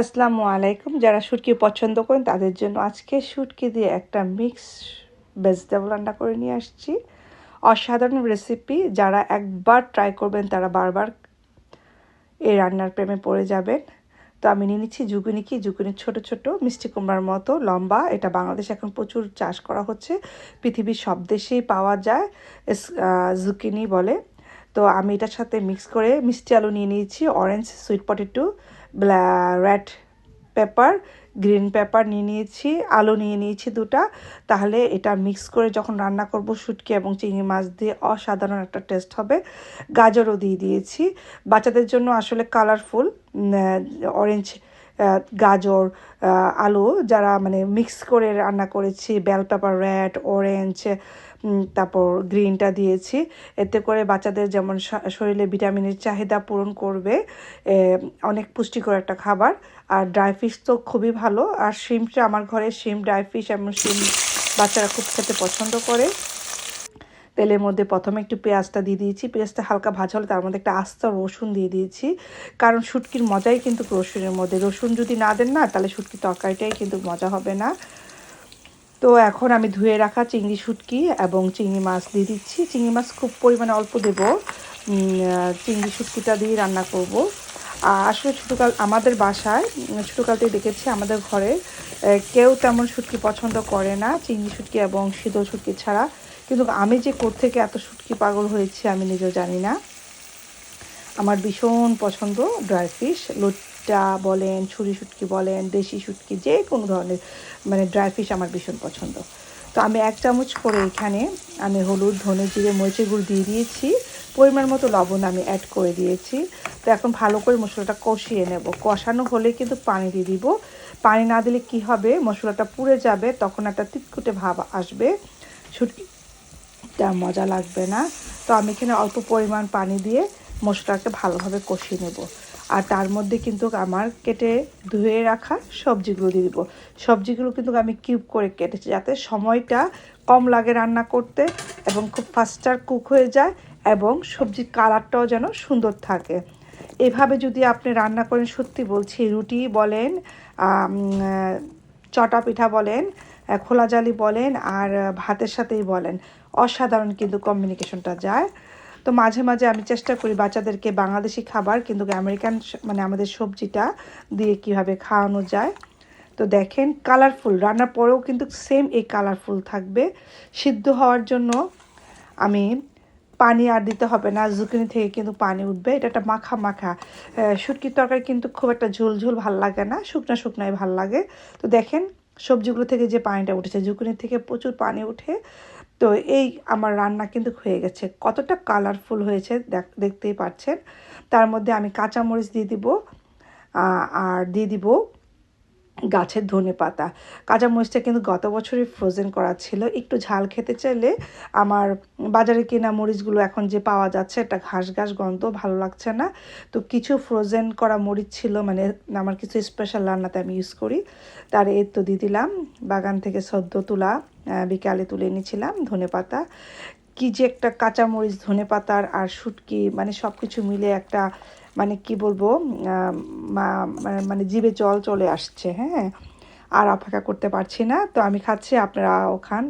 আসসালামু আলাইকুম। যারা শুটকি পছন্দ করেন, তাদের জন্য আজকে শুটকি দিয়ে একটা মিক্স ভেজিটেবল রান্না করে নিয়ে আসছি। অসাধারণ রেসিপি যারা একবার ট্রাই করবেন, তারা বারবার এই রান্নার প্রেমে পড়ে যাবেন। তো আমি নিয়ে নিচ্ছি জুগুনি জুগুনি ছোট ছোট, মিষ্টি কুমড়ার মতো, লম্বা। এটা বাংলাদেশে এখন প্রচুর চাষ করা হচ্ছে। পৃথিবীর সব দেশেই পাওয়া যায় জুকিনি বলে। তো আমি এটার সাথে মিক্স করে মিষ্টি আলু নিয়ে নিয়েছি orange sweet potato red pepper green pepper নিয়ে নিয়েছি, আলু নিয়ে নিয়েছি দুটা। তাহলে এটা মিক্স করে যখন রান্না করব, শুটকি এবং চিংড়ি মাছ দিয়ে অসাধারণ একটা টেস্ট হবে। গাজরও দিয়ে দিয়েছি। বাচ্চাদের জন্য আসলে কালারফুল অরেঞ্জ গাজর আলু যারা মানে মিক্স করে রান্না করেছি বেল পেপার রেড অরেঞ্জ তারপর গ্রিনটা দিয়েছি। এতে করে বাচ্চাদের যেমন শরীরে ভিটামিনের চাহিদা পূরণ করবে অনেক পুষ্টিকর একটা খাবার। আর ড্রাই ফিশ তো খুবই ভালো। আর শিমটা আমার ঘরে শিম ড্রাই ফিশ এবং শিম বাচ্চারা খুব খেতে পছন্দ করে। তেলের মধ্যে প্রথমে একটু পেঁয়াজটা দিয়ে দিয়েছি। পেঁয়াজটা হালকা ভাজা হলে তার মধ্যে একটা আস্তা রসুন দিয়ে দিয়েছি। কারণ শুটকির মজাই কিন্তু রসুনের মধ্যে। রসুন যদি না দেন না, তাহলে শুটকির তরকারিটাই কিন্তু মজা হবে না। তো এখন আমি ধুয়ে রাখা চিংড়ি শুটকি এবং চিংড়ি মাছ দিয়ে দিচ্ছি। চিংড়ি মাছ খুব পরিমাণে অল্প দেব। চিংড়ি শুটকিটা দিয়ে রান্না করব। আর আসলে ছোটোকাল, আমাদের বাসায় ছোটোকালতেই দেখেছি আমাদের ঘরে কেউ তেমন শুটকি পছন্দ করে না। চিংড়ি শুটকি এবং শীতল শুটকি ছাড়া কিন্তু আমি যে থেকে এত শুটকি পাগল হয়েছি আমি নিজেও জানি না। আমার ভীষণ পছন্দ ড্রাই ফিশ। লোটটা বলেন, ছুরি শুটকি বলেন, দেশি শুটকি যে কোনো ধরনের মানে ড্রাই ফিশ আমার ভীষণ পছন্দ। তো আমি এক চামচ করে এখানে আমি হলুদ, ধনে জিরে, মরিচের গুঁড়ো দিয়ে দিয়েছি। পরিমাণ মতো লবণ আমি অ্যাড করে দিয়েছি। তো এখন ভালো করে মশলাটা কষিয়ে নেব। কষানো হলে কিন্তু পানি দিয়ে দিব। পানি না দিলে কি হবে? মশলাটা পুড়ে যাবে, তখন একটা তিতকুটে ভাব আসবে। শুটকিটা মজা লাগবে না। তো আমি এখানে অল্প পরিমাণ পানি দিয়ে মশলাটাকে ভালোভাবে কষিয়ে নেব। আর তার মধ্যে কিন্তু আমার কেটে ধুয়ে রাখা সবজিগুলো দিয়ে দেবো। সবজিগুলো কিন্তু আমি কিউব করে কেটেছি যাতে সময়টা কম লাগে রান্না করতে এবং খুব ফাস্টার কুক হয়ে যায় এবং সবজির কালারটাও যেন সুন্দর থাকে। এভাবে যদি আপনি রান্না করেন, সত্যি বলছি, রুটি বলেন চটা পিঠা বলেন খোলা জালি বলেন আর ভাতের সাথেই বলেন। অসাধারণ কিন্তু কমিউনিকেশনটা যায়। তো মাঝে মাঝে আমি চেষ্টা করি বাচ্চাদেরকে বাংলাদেশি খাবার কিন্তু আমেরিকান মানে আমাদের সবজিটা দিয়ে কীভাবে খাওয়ানো যায়। তো দেখেন কালারফুল রান্নার পরেও কিন্তু সেম এই কালারফুল থাকবে। সিদ্ধ হওয়ার জন্য আমি পানি আর দিতে হবে না জুকিনি থেকে কিন্তু পানি উঠবে। এটা একটা মাখা মাখা। শুটকির তরকারি কিন্তু খুব একটা ঝোল ভালো লাগে না, শুকনা শুকনাই ভালো লাগে। তো দেখেন সবজিগুলো থেকে যে পানিটা উঠেছে জুকুনির থেকে প্রচুর পানি উঠে, তো এই আমার রান্না কিন্তু হয়ে গেছে। কতটা কালারফুল হয়েছে দেখতেই পাচ্ছেন। তার মধ্যে আমি কাঁচামরিচ দিয়ে দিব আর দিয়ে দিব গাছের ধনে পাতা। কাঁচা মরিচটা কিন্তু গত বছরই ফ্রোজেন করা ছিল। একটু ঝাল খেতে চাইলে আমার বাজারে কেনা মরিচগুলো এখন যে পাওয়া যাচ্ছে, একটা ঘাস ঘাস গন্ধ, ভালো লাগছে না। তো কিছু ফ্রোজেন করা মরিচ ছিল মানে আমার কিছু স্পেশাল রান্নাতে আমি ইউজ করি। তার এর তো দিয়ে দিলাম। বাগান থেকে সদ্য তোলা বিকালে তুলে এনেছিলাম ধনে পাতা। কী যে একটা কাঁচামরিচ ধনে পাতার আর শুটকি মানে সব কিছু মিলে একটা মানে কি বলব মানে জিভে জল চলে আসছে হ্যাঁ? আর অপেক্ষা করতে পারছি না, তো আমি খাচ্ছি, আপনারা ওখান